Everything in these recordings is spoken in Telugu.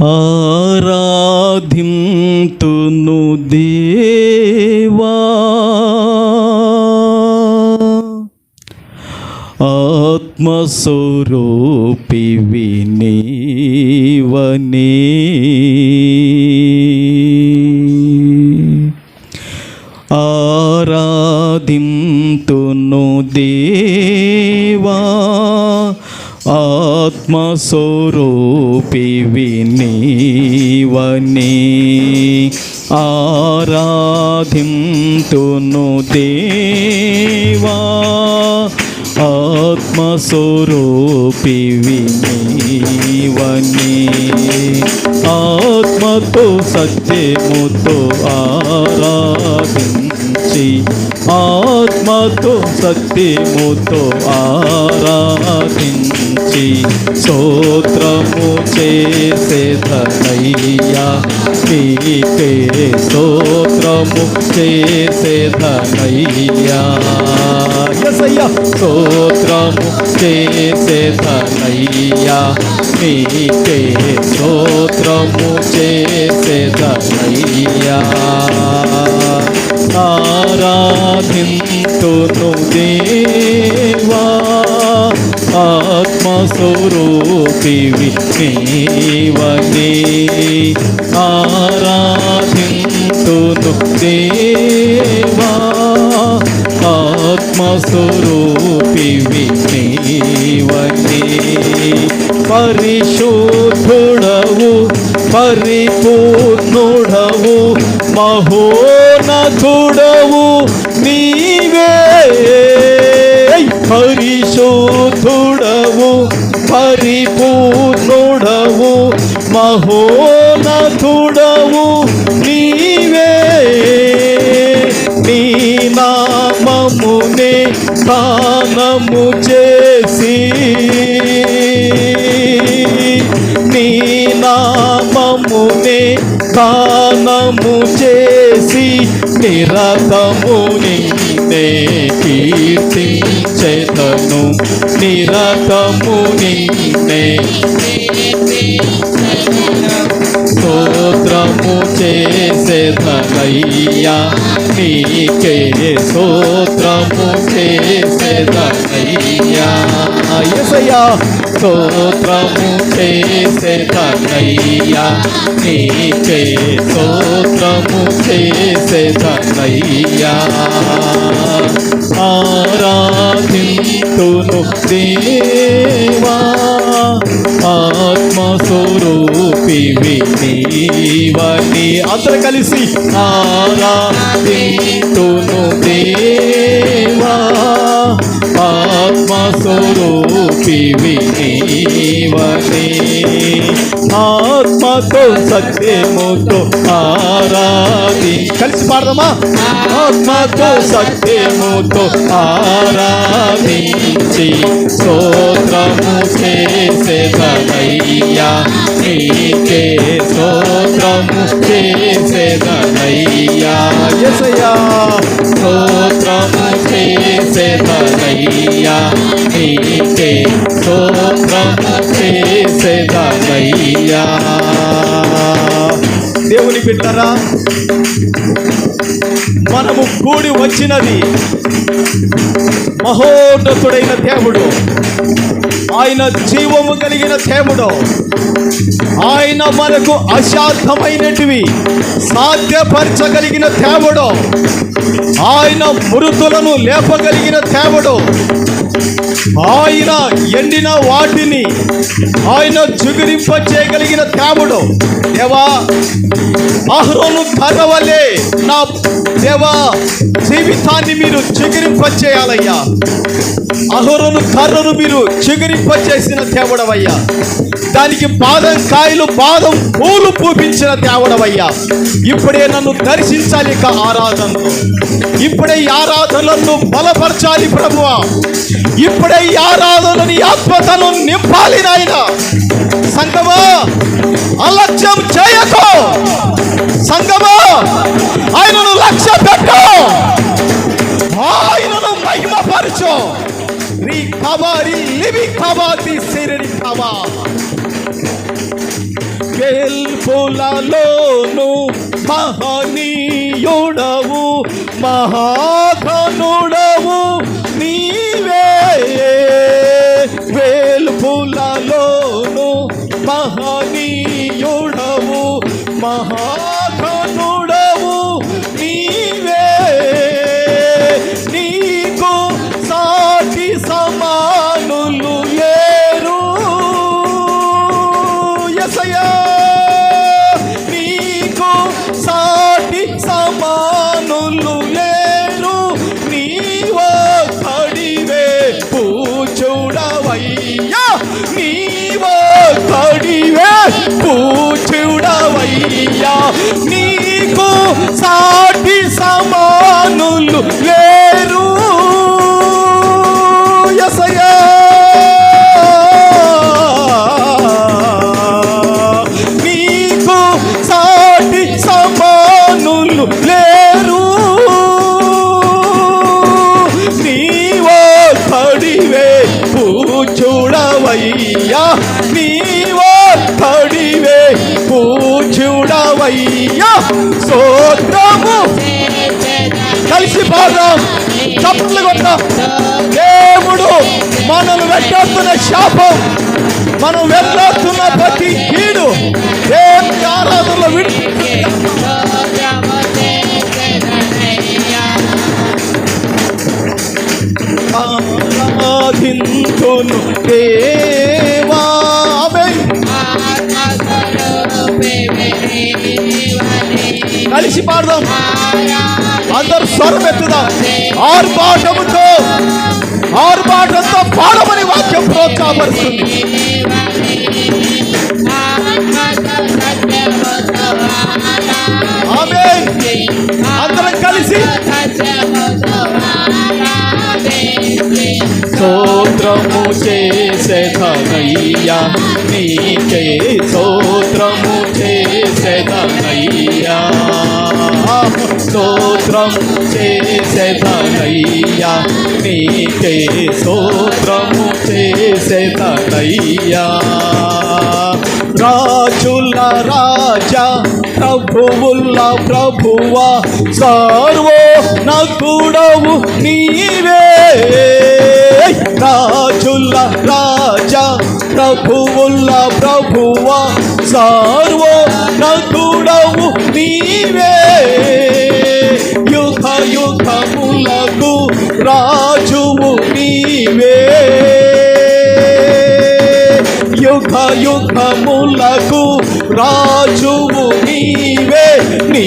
ఆరాధింతును దేవా. ఆత్మస్వరూపి వినీవనే. ఆరాధింతును దేవా. ఆత్మస్వరూపి ఆరాధింతును దేవా ఆత్మస్వరూపి వినీవనే. ఆత్మతో సత్యముతో ఆరాధించి ఆత్మతో సత్యముతో ఆరాధించి. స్తోత్రము చేసేదనయ్యా నీకే స్తోత్రము చేసేదనయ్యా ఎసయ్యా స్తోత్రము చేసేదనయ్యా నీకే స్తోత్రము చేసేదనయ్యా ఆరాధింతును దేవా. ఆత్మస్వరూపి వినీవనే ఆరాధింతును దేవా. ఆత్మస్వరూపి వినీవనే పరిశుద్ధుడవు పరిపూర్ణుడవు మహోనతుడవు నీవే. మహోనతుడవు నీవే. నీ నామమునే దానము చేసి. నీ నామమునే దానము చేసి నిరతము నిన్నే కీర్తించెదను నిరతము నిన్నే స్తోత్రము చేసేదనయ్యా. నీకే స్తోత్రము చేసేదనయ్యా. ఎసయ్యా స్తోత్రము చేసేదనయ్యా. నీకే స్తోత్రము చేసేదనయ్యా. ఆరాధింతును దేవా ఆత్మస్వరూపి వినీవని. అందరూ కలిసి ఆరాధింతును దేవా ఆత్మస్వరూపి ఆ ఆత్మతో సత్యముతో ఆరాధి. కలిసి పాడదామా? ఆత్మతో సత్యముతో ఆరాధించి స్తోత్రము చేసేదనయ్యా నీకే స్తోత్రము చేసేదనయ్యా ఎసయ్యా స్తోత్రము చేసేదనయ్యా నీకే స్తోత్రము చేసేదనయ్యా దేవుని బిడ్డరా మనము కూడి వచ్చినది మహోన్నతుడైన దేవుడు. ఆయన జీవము కలిగిన దేవుడు. ఆయన మనకు అసాధ్యమైనటివి సాధ్యపరచగలిగిన దేవుడు. ఆయన మృతులను లేపగలిగిన దేవుడు. ఆయన ఎండిన వాటిని ఆయన జిగురింప చేయగలిగిన దేవుడు. దేవా అహ్రోను కర్ర నా దేవా జీవితాన్ని మీరు చిగురింప చేయాలయ్యా అహోరను కర్రను మీరు చిగురింపచేసిన దేవుడవయ్యా. దానికి బాదం కాయలు బాదం పూలు పూపించిన దేవుడవయ్యా. ఇప్పుడే నన్ను దర్శించాలి ఇక ఆరాధనలో. ఇప్పుడే ఆరాధనలను బలపరచాలి ప్రభువా. ఇప్పుడే ఆరాధనని ఆత్మతను నింపాలి నాయన. సంగమా అలక్ష్యం చేయకు. సంగమా ఆయనను లక్ష్య పెట్టు ఆయనను మహిమపరచు. రీ కబారి లివి కబాతి సిరిని కబా. గెల్పులలోను మహనీయుడవు మహాఘనుడవు నీవే. వేల్పులలోను మహనీయుడవు మహా కడివే పూచుడవయ్యా నీకు సాటి సమానులు లేరు. ఎసయ్యా. నీకు సాటి సమానులు లేరు. నీవో కడివే పూచుడవయ్యా నీవో కడివే పూచుడవయ్యా సోత్రము. కలిసి పాదాం చప్పట్లు కొట్టాం దేవుడు మనం వెంటాడుతున్న శాపం మనం వెంటాడుతున్న ప్రతి కీడు. కలిసి పాడదాం. అందరు స్వరం ఎత్తుదాం. ఆర్భాటముతో ఆర్భాటంతో పాడమని వాక్యం ప్రోత్సాహపరుస్తుంది. ఆమె అందరం కలిసి స్తోత్రము చేసేదనయ్యా నీకే స్తోత్రము చేసేదనయ్యా స్తోత్రము చేసేదనయ్యా నీకే స్తోత్రము చేసేదనయ్యా రాజుల రాజా ప్రభువుల ప్రభువా సర్వో నకుడవు నీవే. రాజుల రాజా ప్రభువుల ప్రభువ సర్వో నకుడవు నీవే. యుగ యుగములకు రాజువు నీవే. యుగ యుగములకు రాజువు నీవే. నీ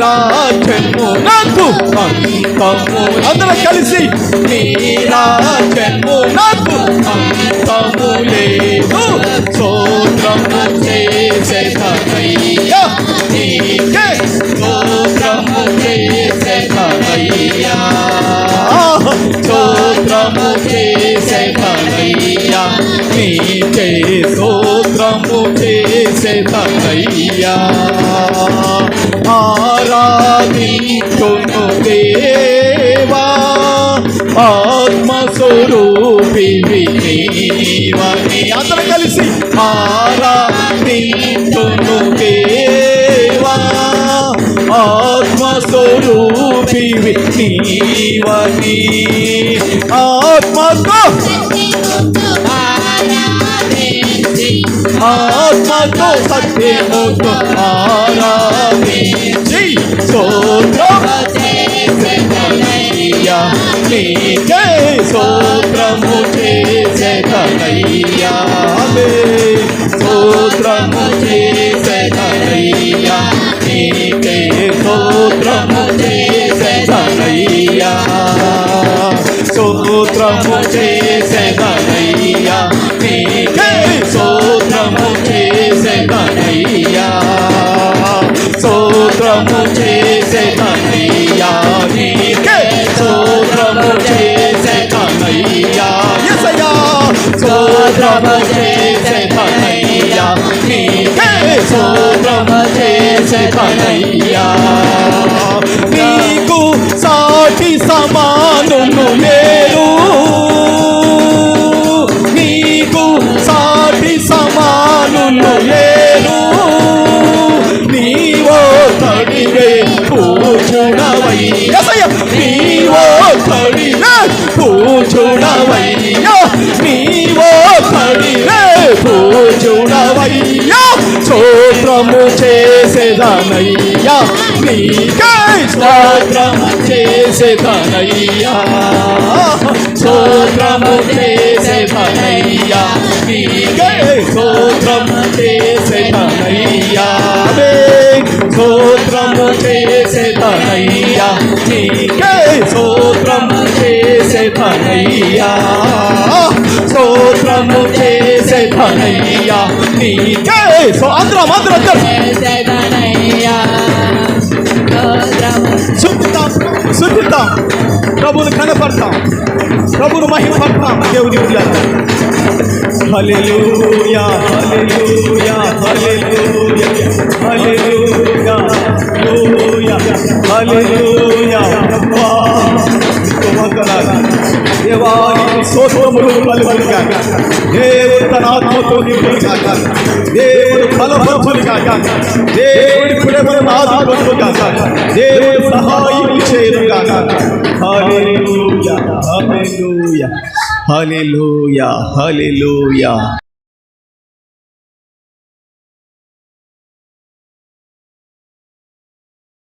అంతము. అందరం కలిసి నీ రాజము నాకు అంతము లేదు. స్తోత్రము చేసేదనయ్యా నీకే స్తోత్రము చేసేదనయ్యా స్తోత్రము చేసేదనయ్యా నీకే స్తోత్రము చేసేదనయ్యా ఆత్మస్వరూపి నీవని అందరం కలిసి ఆరాధించును దేవా ఆత్మస్వరూపి నీవని. ఆత్మతో ఆత్మతో సత్యముతో స్తోత్రము చేసేదనయ్యా నీకే స్తోత్రము చేసేదనయ్యా స్తోత్రము చేసేదనయ్యా నీకే స్తోత్రము చేసేదనయ్యా స్తోత్రము చేసేదనయ్యా నీకే స్తోత్రము చేసేదనయ్యా నీవో కడిలే పూజుడవయ్యా నీవో కడిలే పూజుడవయ్యా స్తోత్రము చేసేదనయ్యా నీకే స్తోత్రము చేసేదనయ్యా స్తోత్రము చేసేదనయ్యా నీకే స్తోత్రము స్తోత్రము చేసేదనయ్యా నీకే స్తోత్రము చేసేదనయ్యా స్తోత్రము చేసేదనయ్యా నీకే సో అందరం అందరం శుద్ధిద్దాం శుద్ధిద్దాం ప్రభుని కనపడతాం ప్రభుని మహిమపడతాం దేవుని ఉద్యాలు హల్లెలూయా హల్లెలూయా హల్లెలూయా హల్లెలూయా హల్లెలూయా హల్లెలూయా అబ్బా, ఎంతో వందనాలు. దేవానికి స్తోత్రములు కలుగునుగాక. దేవుడు తన ఆత్మతో నింపునుగాక. దేవుడు బలపరచునుగాక. దేవుడి ప్రేమను ఆదుకొనుగాక. దేవుడు సహాయం చేయనుగాక హల్లెలూయా హల్లెలూయా హల్లెలూయా హల్లెలూయా